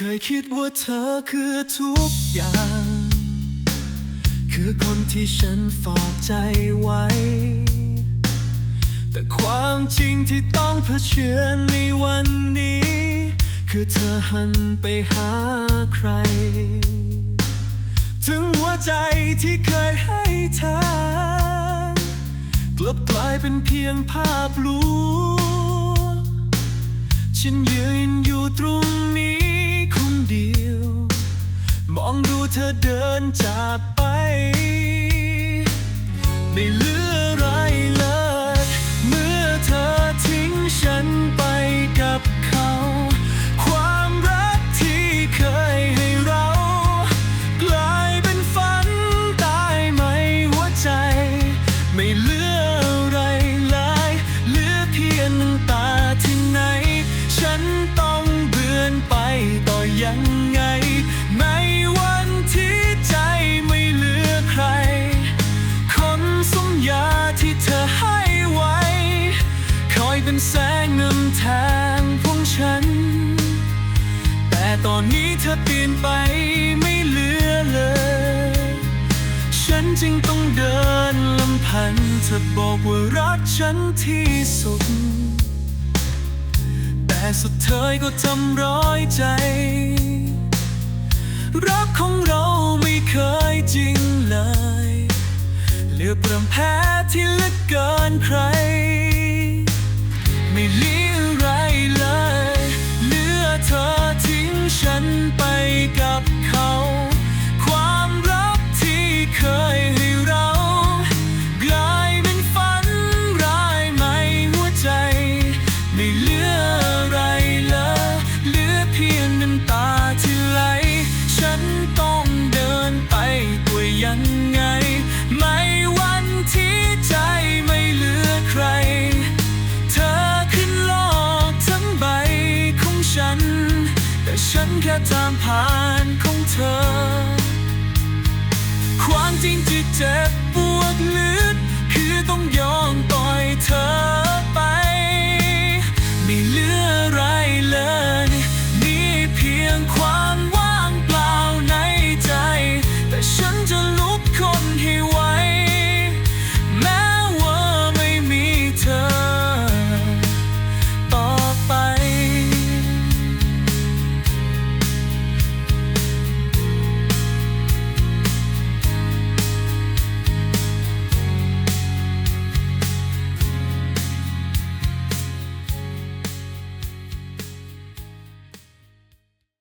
เคยคิดว่าเธอคือทุกอย่าง คือคนที่ฉันฝากใจไว้ แต่ความจริงที่ต้องเผชิญในวันนี้ คือเธอหันไปหาใคร ถึงหัวใจที่เคยให้เธอ กลับกลายเป็นเพียงภาพลวงฉันยืน ธอเดินจากไป ไม่เหลืออะไรเลย เมื่อเธอทิ้งฉันไปกับเขา ความรักที่เคยให้เรา กลายเป็นฝันตายไหมหัวใจ ไม่เหลืออะไรเลยเหลือเพียงน้ำตาที่ไหน ฉันต้องเบือนไปต่อยัง แสงนำทางพวงฉัน แต่ตอนนี้เธอเปลี่ยนไปไม่เหลือเลย ฉันจึงต้องเดินลำพันเธอบอกว่ารักฉันที่สุด แต่สุดเธอก็ทำร้อยใจ รักของเราไม่เคยจริงเลย เหลือเปรำแพ้ที่เลึกเกินใคร นไแต่ฉันแค่ตามผ่านของเธอ ความจริงที่เจ็บปวดลึกคือต้องยอมปล่อยเธอ